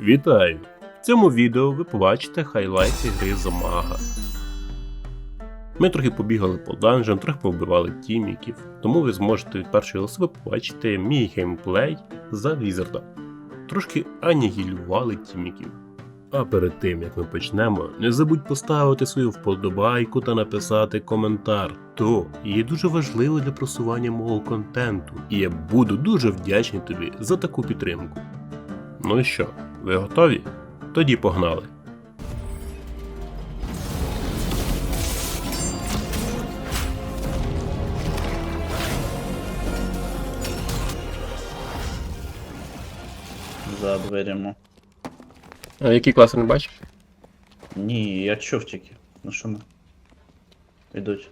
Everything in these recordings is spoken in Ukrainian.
Вітаю! В цьому відео ви побачите хайлайти гри Зомага. Ми трохи побігали по данжам, трохи повбивали тіміків, тому ви зможете від першої особи побачити мій геймплей за Візарда. Трошки анігілювали тіміків. А перед тим як ми почнемо, не забудь поставити свою вподобайку та написати коментар. То є дуже важливо для просування мого контенту, і я буду дуже вдячний тобі за таку підтримку. Ну і що, ви готові? Тоді погнали. За дверями. А який клас не бачиш? Ні, я чув тільки. Ну що ми? Йдуть.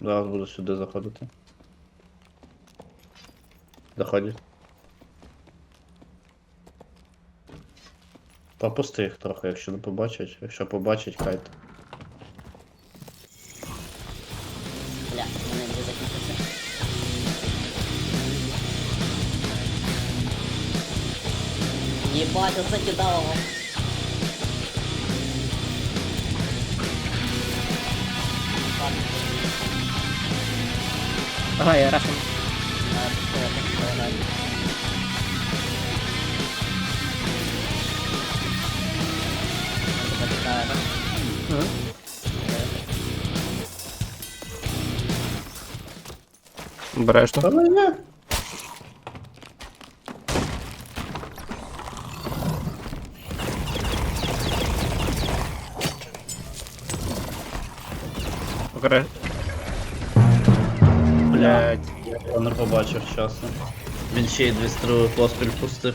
Зараз буду сюди заходити. Заходять. Пропусти їх трохи, якщо не побачать. Якщо побачать, кайт. Бля, мене вже закінчився. Єбать, оце кидало. Ага, я рашен. Бережно. Та ну не. Береж. Блять. Я не побачив часу. Він ще й дві стріли поспіль пустив.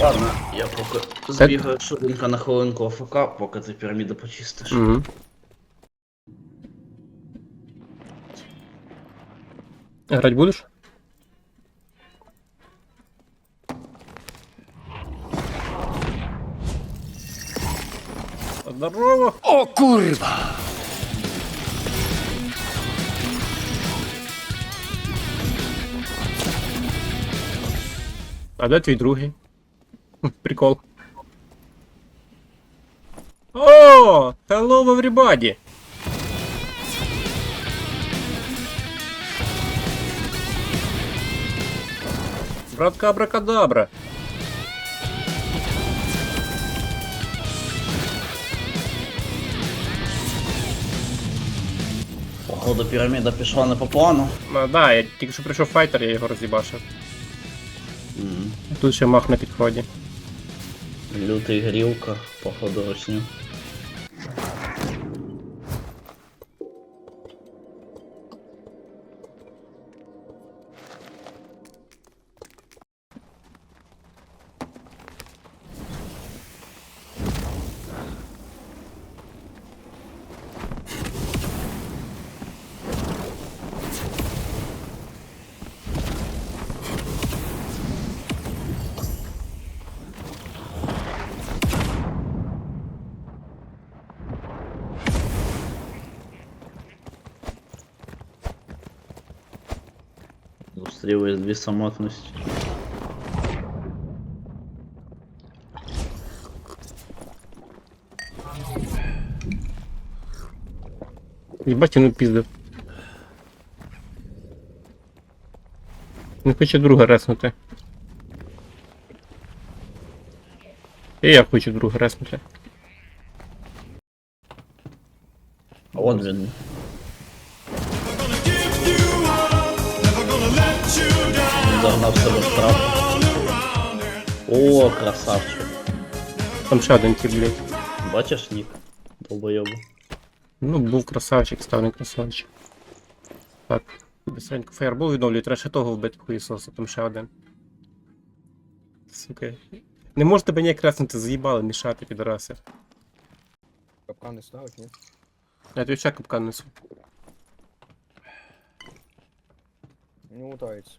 Ладно, я поки збігаю швиденько на хвилинку АФК, поки ти піраміду почистиш. Угу. Грать будеш? Здорово! O kurwa! А де твій другий? Прикол. О! Hello everybody! Братка Абракадабра. Походу піраміда пішла не по плану. Ну, да, я тільки що прийшов файтер, я його роз'їбашив. М, Тут ще мах на підході. Лютий грілка, походу русню. Зустрілись дві самотності. Їбать, він піздив. Не хоче друга реснути. І я хочу друга реснути. А от він. Загнав себе в штраф. О, красавчик. Там ще один тип, блядь. Бачиш нік? Долбойобу. Ну, був красавчик, став не красавчик. Так, быстренько фаербол відновлюю, треба ще того вбити хуїсоса, там ще один. Сука. Не можеш тебе ніяк реснути, заїбали, мішати, підраси. Капкани ставить, ні? Я тобі ще капкан несу. Не лутається.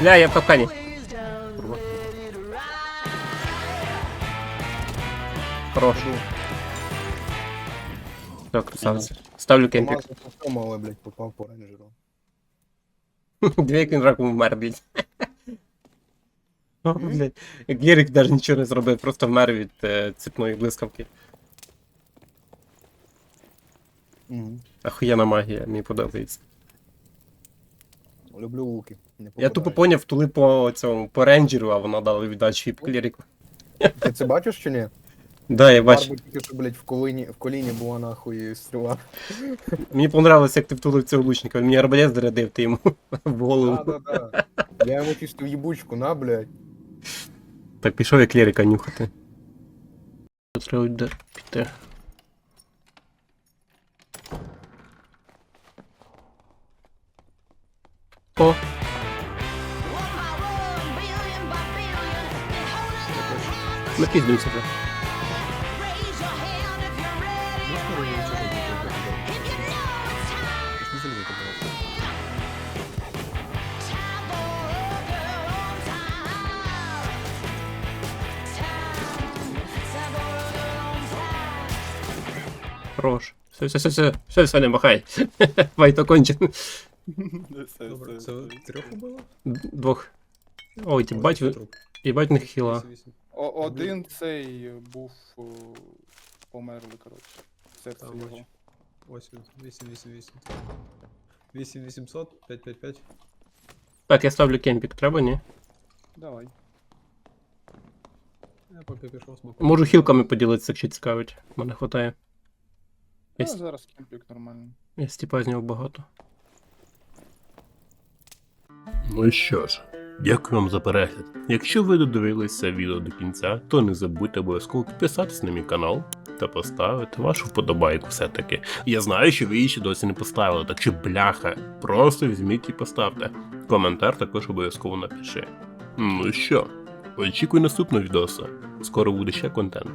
Бля, я в капкані. Хорош. Все, красавці. Ставлю кемпік. Але, блядь, попав по рейнджеру. Дві раком вмер, блядь. О, блядь. Гірик навіть нічого не зробив, просто вмер від е, цепної блискавки. Ахуєнна магія, мені подобається. Люблю луки. Не Я тупо поняв, тули по цьому по рейнджеру, а вона дала віддачу і по клірику. Ти це бачиш чи ні? Да, я бачу. Барбу тільки що, блядь, в коліні, в коліні була нахуй стріла. Мені понравилось, як ти втулив цього лучника. Він мені арбалет зарядив, ти йому в голову. Да-да-да. Я йому чисто в їбучку, на, блядь. Так, пішов я клірика нюхати. Треба піти. A girl on time. Хорош. Все, все, все, все, все, все, не махай. Файт окончен. Добре, це трьох убило? Двох. Ой, ти бать, їбать них хіла. О, один цей був о, померли, коротше. Серце Там його. Ось він, 8, 8, 8. 8 800, 5, 5, 5. Так, я ставлю кемпік, треба, ні? Давай. Я поки пішов смоку. Можу хілками поділитися, якщо цікавить. Мене хватає. Є, зараз кемпік нормально. є стіпа з нього багато. Ну що ж, дякую вам за перегляд. Якщо ви додивилися відео до кінця, то не забудьте обов'язково підписатись на мій канал та поставити вашу вподобайку все-таки. Я знаю, що ви її ще досі не поставили, так що бляха, просто візьміть і поставте. Коментар також обов'язково напиши. Ну що, очікуй наступного відоса. Скоро буде ще контент.